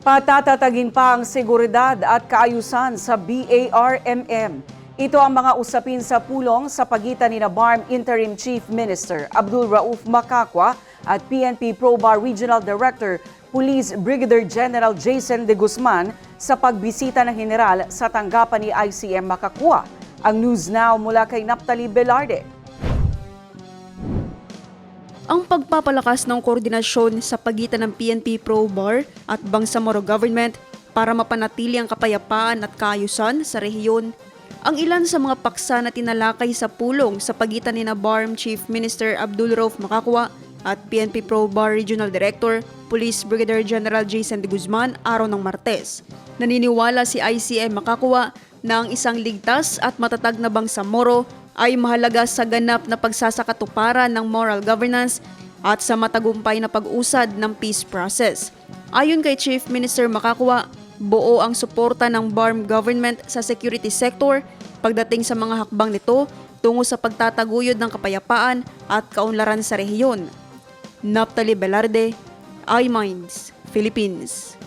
Patatatagin pa ang seguridad at kaayusan sa BARMM. Ito ang mga usapin sa pulong sa pagitan ni na BARM Interim Chief Minister Abdul Rauf Makakwa at PNP ProBar Regional Director Police Brigadier General Jason De Guzman sa pagbisita ng general sa tanggapan ni ICM Makakwa. Ang news now mula kay Naptali Velarde. Ang pagpapalakas ng koordinasyon sa pagitan ng PNP Pro-Bar at Bangsamoro Government para mapanatili ang kapayapaan at kaayusan sa rehiyon. Ang ilan sa mga paksa na tinalakay sa pulong sa pagitan ni na BARM Chief Minister Abdul Rauf Makakwa at PNP Pro-Bar Regional Director Police Brigadier General Jason de Guzman araw ng Martes. Naniniwala si ICM Makakwa na ang isang ligtas at matatag na Bangsamoro ay mahalaga sa ganap na pagsasakatuparan ng moral governance at sa matagumpay na pag-usad ng peace process. Ayon kay Chief Minister Makakwa, buo ang suporta ng BARM government sa security sector pagdating sa mga hakbang nito tungo sa pagtataguyod ng kapayapaan at kaunlaran sa rehiyon. Naptali Velarde, iMinds, Philippines.